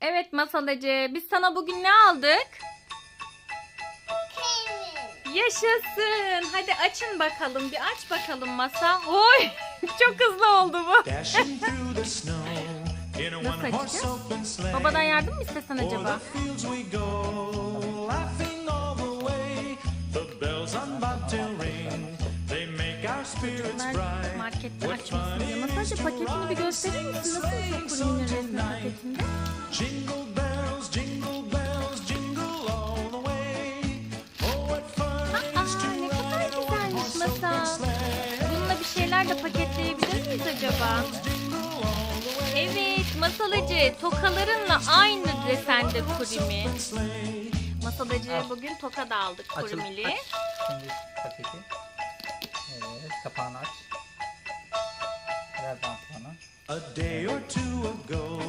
Evet Masal Ece, biz sana bugün ne aldık? Yaşasın. Hadi açın bakalım. Bir aç bakalım masa. Oy! Çok hızlı oldu bu. Nasıl açacağız? Babadan yardım mı istesen acaba? They make our spirits Ben bright. markette What açmasın fun diye. to paketini bir gösterir misin? Nasıl song resmi paketinde? Jingle bells, jingle bells, jingle all the way. Oh, what fun it is to Aa, ne kadar ride a one güzelmiş horse open masal. sleigh. Bununla bir şeyler de paketleyebilir miyiz acaba? Jingle all the way. Evet Masal Ece, tokalarınla aynı desende kurimi. Sleigh. Masal Ece'ye bugün toka da aldık Açıl, kurimili. aç. Şimdi paketi. Evet, kapağını aç. Ver bantlarını. A day or two ago,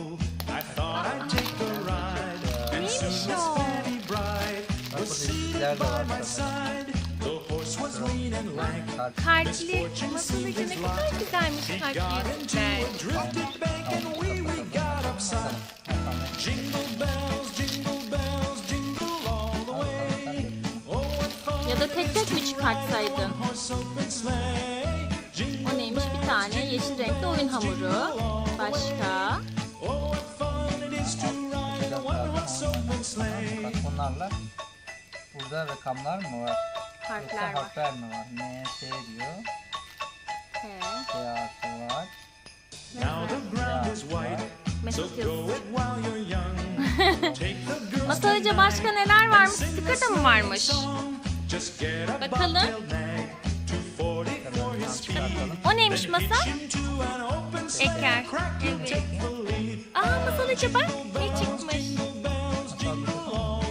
I thought I'd take a ride, and Neymiş soon Miss? Fanny Bright was seated by my side. The horse was lean and lank. Kart. Kalpli. Masal Ece ne kadar güzelmiş kalpli got into yüzükler. a drifted bank, and we we got upside. Jingle bells, jingle bells, jingle all the way. Oh, what fun Ya da tek tek mi çıkartsaydın? Tane yeşil renkli oyun hamuru. Başka? Bak bunlarla burada rakamlar mı var? Harfler Yoksa var. harfler mi var? M, S diyor. He. T harfi var. Now the ground is white, so Mesut go yazısı. it while you're young. Take the girls Masal Ece başka neler varmış? Sticker da mı varmış? song. Just get a Bakalım. bobtail nag, neymiş Then masa? hitch him to an open sleigh, Eker. Evet. Aa Masal Ece bak ne çıkmış? Jingle bells, jingle all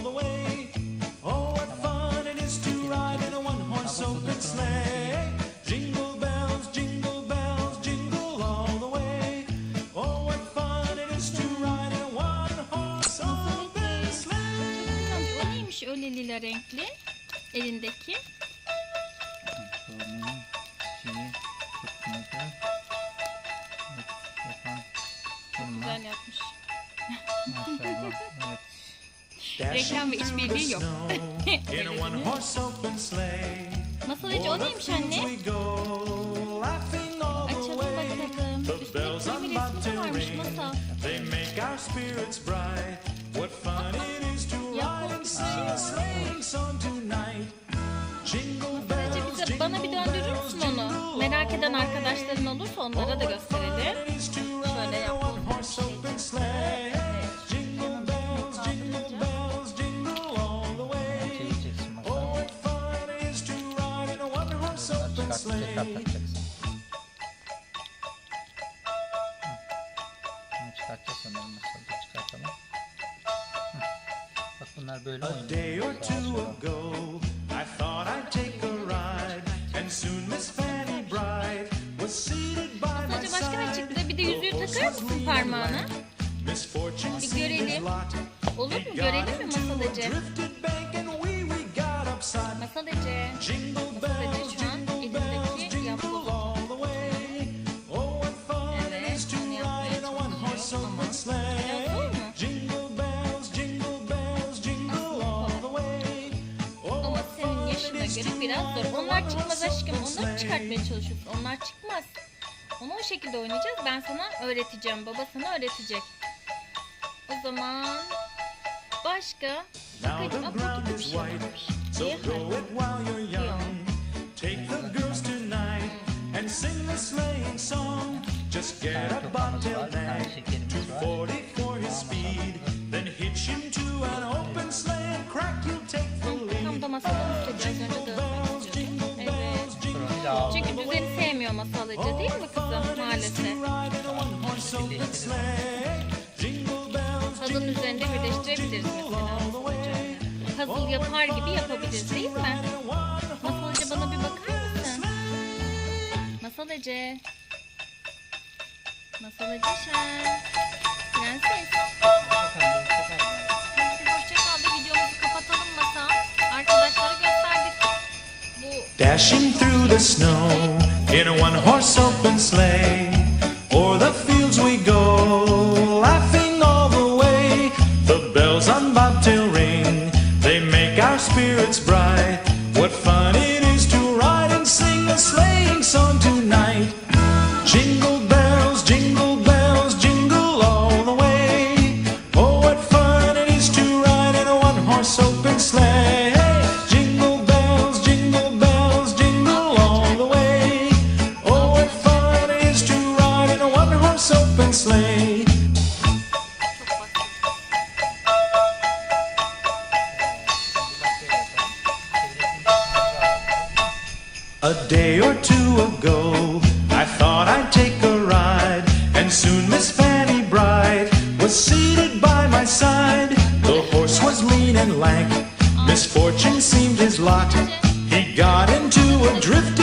Reklam ve işbirliği yok. Masal Ece o neymiş anne? Açalım bakalım. On kulübe resmi varmış Masal. bir bells, bize bana bir jingle döndürür bells, müsün onu? jingle Merak eden all the way. arkadaşların olursa onlara da gösterelim. One-horse Bunları open çıkart, tekrar takacaksın. Bunu çıkartacağız sanırım masalda çıkartalım. Hı. Bak bunlar böyle oynuyor. I thought I'd take a ride, and soon Miss Fanny Bright was seated by my Sadece başka ne side. çıktı? Bir de yüzüğü takar mısın parmağına? Bir görelim. Olur mu? Görelim mi into biraz zor. Onlar çıkmaz aşkım. Onları çıkartmaya çalışıyorsun. Onlar çıkmaz. Onu o şekilde oynayacağız. Ben sana öğreteceğim. Baba sana öğretecek. O zaman başka aa, burada bir is şey white, varmış. so İyi, go it while you're young. Take the girls tonight and sing the sleighing song. Just get a bobtail nag, şekerimiz var. 240 for his speed. Then hitch him to an open Çünkü düzeni sevmiyor masalcı değil mi kızım? Maalesef. Puzzle'ın üzerinde birleştirebiliriz mesela masalcı. Puzzle yapar gibi yapabiliriz değil mi? Masalcı bana bir bakar mısın? Masal Ece. Masal Ece Şen. Prenses. Dashing through the snow in a one horse A day or two ago, I thought I'd take a ride, and soon Miss Fanny Bright was seated by my side. The horse was lean and lank, misfortune seemed his lot. He got into a drifted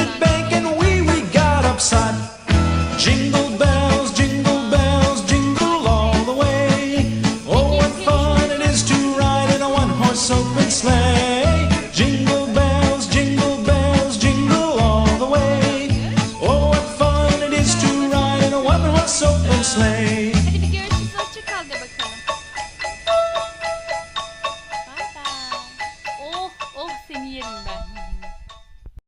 sleigh.